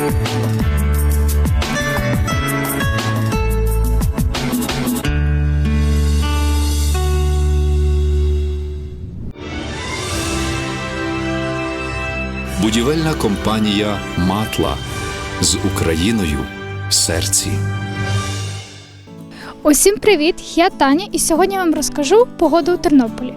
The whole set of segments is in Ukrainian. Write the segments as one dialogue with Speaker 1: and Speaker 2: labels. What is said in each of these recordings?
Speaker 1: Будівельна компанія Матла з Україною в серці.
Speaker 2: Усім привіт! Я Таня, і сьогодні я вам розкажу погоду у Тернополі.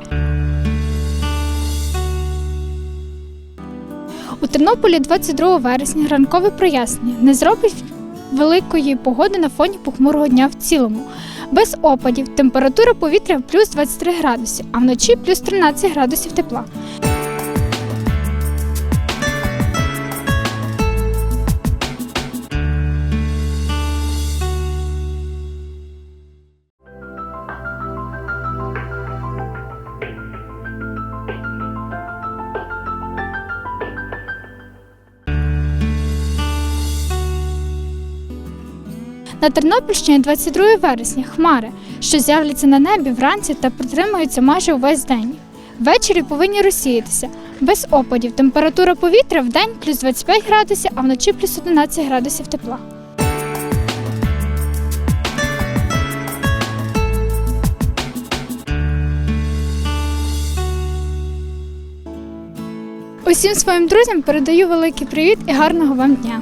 Speaker 2: У Тернополі 22 вересня ранкове прояснення не зробить великої погоди на фоні похмурого дня в цілому. Без опадів температура повітря плюс 23 градуси, а вночі плюс 13 градусів тепла. На Тернопільщині 22 вересня хмари, що з'являться на небі вранці та протримаються майже увесь день. Ввечері повинні розсіятися. Без опадів температура повітря в день плюс 25 градусів, а вночі плюс 11 градусів тепла. Усім своїм друзям передаю великий привіт і гарного вам дня!